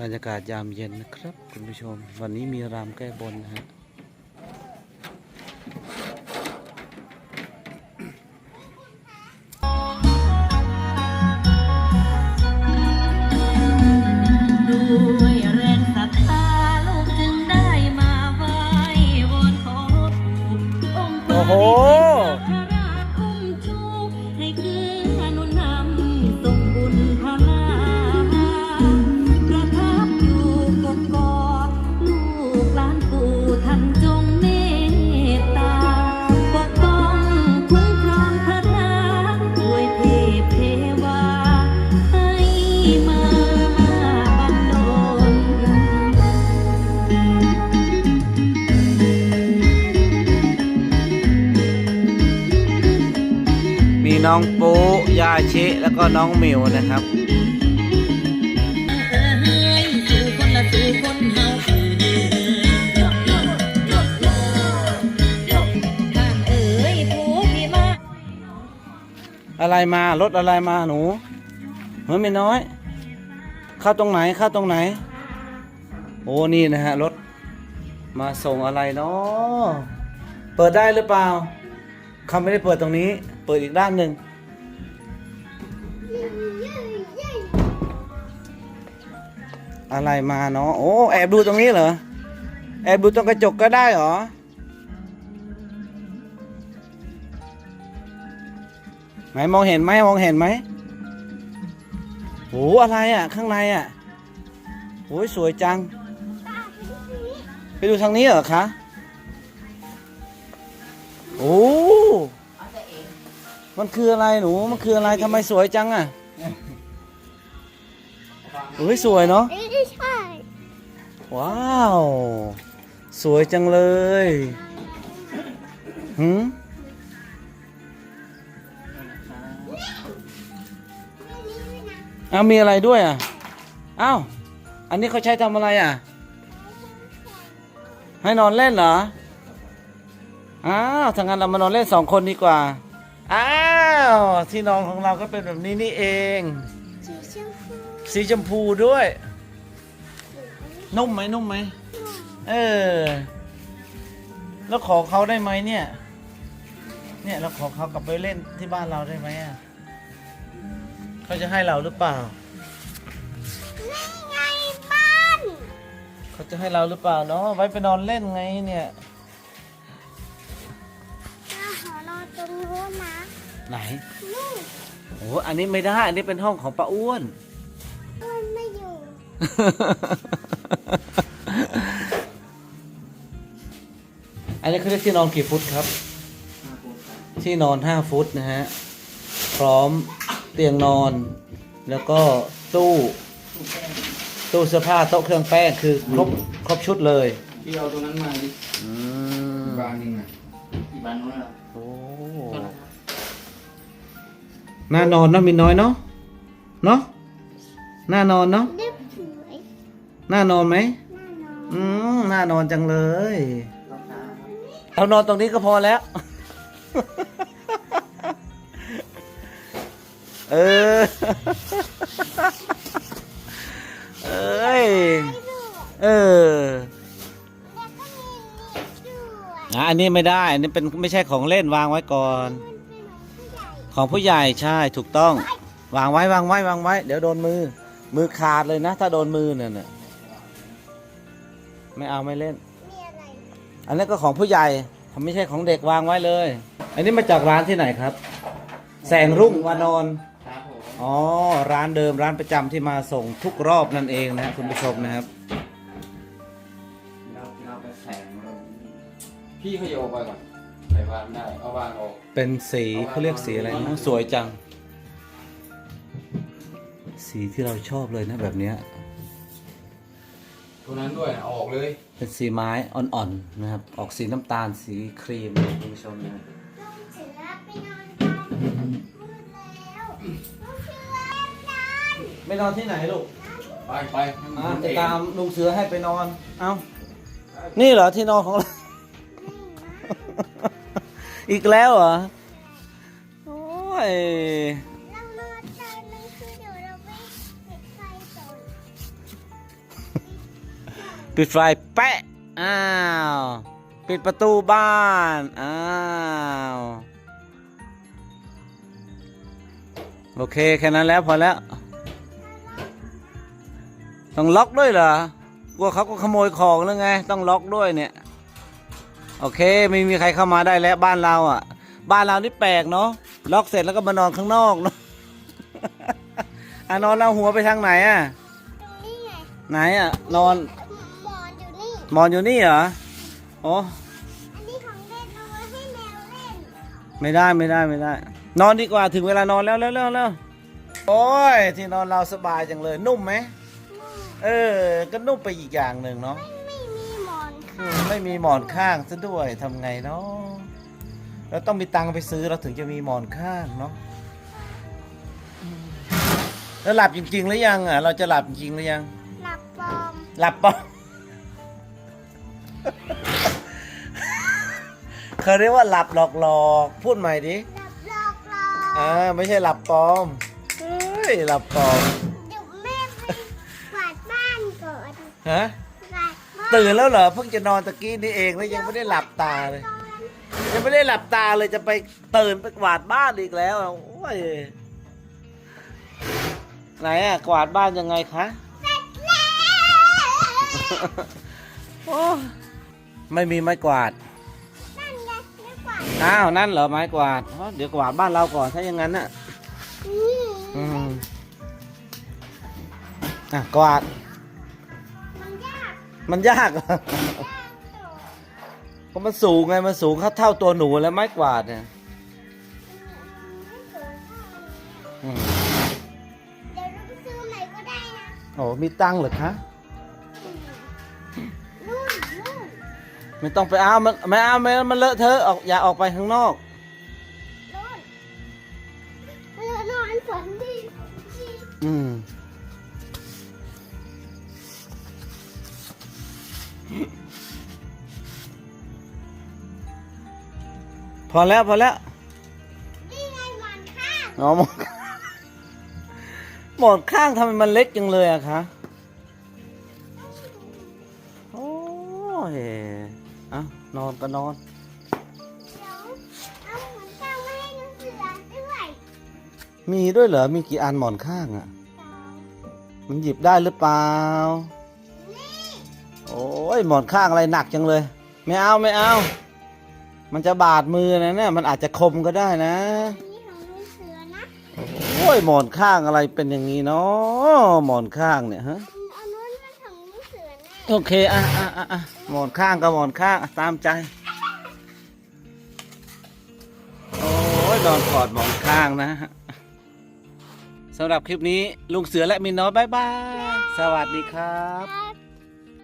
บรรยากาศยามเย็นนะครับ คุณผู้ชม วันนี้มีรามแก้บนนะฮะดู น้องปูยาชิ แล้วก็น้องมิวนะครับอะไรมารถอะไรมาหนูเฮ้ยไม่น้อย เข้าตรงไหนเข้าตรงไหน โอ้นี่นะฮะรถมาส่งอะไรเนาะเปิดได้หรือเปล่าเขาไม่ได้เปิดตรงนี้ เปิดอีกด้านหนึ่ง อะไรมาเนาะโอ้แอบดูตรงนี้เหรอ แอบดูตรงกระจกก็ได้เหรอ ไหนมองเห็นไหมมองเห็นไหมโหอะไรอะ ข้างในอะโอ้ยสวยจัง ไปดูทางนี้เหรอคะโอ้มันคืออะไรหนู มันคืออะไรทำไมสวยจังอะโอ้ยสวยเนาะ ว้าว สวยจังเลยหืมอ้ามีอะไรด้วยอะอ้าวอันนี้เขาใช้ทำอะไรอะ ให้นอนเล่นเหรอ อ้าวถ้างั้นเรามานอนเล่นสองคนดีกว่า อ้าว ที่นอนของเราก็เป็นแบบนี้นี่เอง สีชมพูสีชมพูด้วย นุ่มไหมนุ่มไหมเออ แล้วขอเขาได้ไหมเนี่ย เนี่ยเราขอเขากลับไปเล่นที่บ้านเราได้ไหมอะเขาจะให้เราหรือเปล่านี่ไงบ้านเขาจะให้เราหรือเปล่าเนาะไว้ไปนอนเล่นไงเนี่ยเราขอนอนตรงนู้นนะไหนนู่นโอ้อันนี้ไม่ได้ อันนี้เป็นห้องของป้าอ้วนมันไม่อยู่ อันนี้เขาเรียกที่นอนกี่ฟุตครับ ที่นอน 5 ฟุตนะฮะ พร้อมเตียงนอน แล้วก็ตู้ตู้เสื้อผ้าโต๊ะเครื่องแป้งคือครบครบชุดเลยพี่เอาตัวนั้นมาดิอืมบานหนึงอะอีกบานนู้นเหรอโอ้น่านอนเนาะมีน้อยเนาะเนาะน่านอนเนาะเรียบสวย น่านอนไหมน่านอนอืมน่านอนจังเลยเรานอนตรงนี้ก็พอแล้ว เออ เอ้ย เออแล้วก็มีนี่ด้วยอะอันนี้ไม่ได้ อันนี้เป็นไม่ใช่ของเล่นวางไว้ก่อนมันเป็นของผู้ใหญ่ของผู้ใหญ่ใช่ถูกต้อง วางไว้วางไว้วางไว้ เดี๋ยวโดนมือ มือขาดเลยนะ ถ้าโดนมือเนี่ยน่ะ ไม่เอาไม่เล่น มีอะไรอันนั้นก็ของผู้ใหญ่ไม่ใช่ของเด็กวางไว้เลย อันนี้มาจากร้านที่ไหนครับ แสงรุ่งวานอนครับผมอ๋อร้านเดิมร้านประจำที่มาส่งทุกรอบนั่นเองนะครับคุณผู้ชมนะครับ เราเราไปแข่งเราพี่เขาโยกไปก่อนใส่วางได้เอาวางออกเป็นสีเขาเรียกสีอะไรนะสวยจัง สีที่เราชอบเลยนะแบบเนี้ย ตัวนั้นด้วยนะเอาออกเลยเป็นสีไม้อ่อนๆนะครับ ออกสีน้ำตาลสีครีมเลยคุณผู้ชมนะต้องเสร็จแล้วไปนอนกันมืดแล้วต้องเชื่อแล้วนอนไม่นอนที่ไหนลูกไปไปให้มันอ่าหมุนจะเองตามลุงเสือให้ไปนอน เอ้า นี่เหรอที่นอนของเรา อีกแล้วเหรอ โอ้ย ปิดไฟแปะอ้าว ปิดประตูบ้าน อ้าวโอเคแค่นั้นแล้วพอแล้ว ต้องล็อกด้วยเหรอกลัวเขาก็ขโมยของแล้วไง ต้องล็อกด้วยเนี่ย โอเคไม่มีใครเข้ามาได้แล้วบ้านเราอะ บ้านเรานี่แปลกเนาะล็อกเสร็จแล้วก็มานอนข้างนอกเนาะอะนอนเอาหัวไปทางไหนอะนี่ไงไหนอะ นอนหมอนอยู่นี่ มอนอยู่นี่เหรอโอ้อันนี้ของเล่นเอาไว้ให้แมวเล่นไม่ได้ไม่ได้ไม่ได้ นอนดีกว่าถึงเวลานอนแล้วแล้วแล้วแล้วโอ้ยที่นอนเราสบายจังเลยนุ่มไหมเออ ก็นุ่มไปอีกอย่างหนึ่งเนาะไม่มีหมอนอืมไม่มีหมอนข้างซะด้วยทำไงเนาะเราต้องมีตังค์ไปซื้อเราถึงจะมีหมอนข้างเนาะอืมแล้วหลับจริงๆหรือยังอะเราจะหลับจริงๆหรือยัง หลับปลอมหลับปะ เขาเรียกว่าหลับหลอกหลอกๆพูดใหม่ดิหลับหลอกหลอกอ่าไม่ใช่หลับปลอมเฮ้ยหลับปลอมเดี๋ยวแม่ไปกวาดบ้านก่อนฮะกวาดบ้านตื่นแล้วเหรอเพิ่งจะนอนตะกี้นี่เองแล้วยังไม่ได้หลับตาเลย ยังไม่ได้หลับตาเลยจะไปตื่นไปกวาดบ้านอีกแล้วโอ้ยไหนอะกวาดบ้านยังไงคะเสร็จแล้วโอ้ ไม่มีไม้กวาดนั่นไงไม่กวาดอ้าวนั่นเหรอไม้กวาดอ๋อเดี๋ยวกวาดบ้านเราก่อนถ้าอย่างนั้นน่ะอืมอืมอะกวาดมันยากมันยากเหรอยากตัวก็มันสูงไงมันสูงเท่าเท่าตัวหนูแล้วไม้กวาดเนี่ยไม่สวยเท่าอันนี้อืมเดี๋ยวเราไปซื้อใหม่ก็ได้นะโอ้มีตังค์เหรอคะ ไม่ต้องไปเอามันไม่เอาไม่มันเลอะเทอะออกอย่าออกไปข้างนอกนู่นเออนอนฝันดีดีอืมพอแล้วพอแล้วนี่ไงหมอนข้างอ๋อหมอนหมอนข้างทำไมมันเล็กจังเลยอะคะโอ้ยเอ้านอนก็นอน มีด้วยเหรอ มีกี่อันหมอนข้างอะ มันหยิบได้หรือเปล่า โอ้ยหมอนข้างอะไรหนักจังเลย ไม่เอาไม่เอา มันจะบาดมือนะเนี่ย มันอาจจะคมก็ได้นะอันนี้ของน้องเสือนะโอ้ยหมอนข้างอะไรเป็นอย่างนี้เนาะหมอนข้างเนี่ยฮะ โอเค อะอะอะอะหมอนข้างก็หมอนข้างอะตามใจ โอ้ยนอนกอดหมอนข้างนะฮะสำหรับคลิปนี้ลุงเสือและมินน้อยบายบาย สวัสดีครับใช่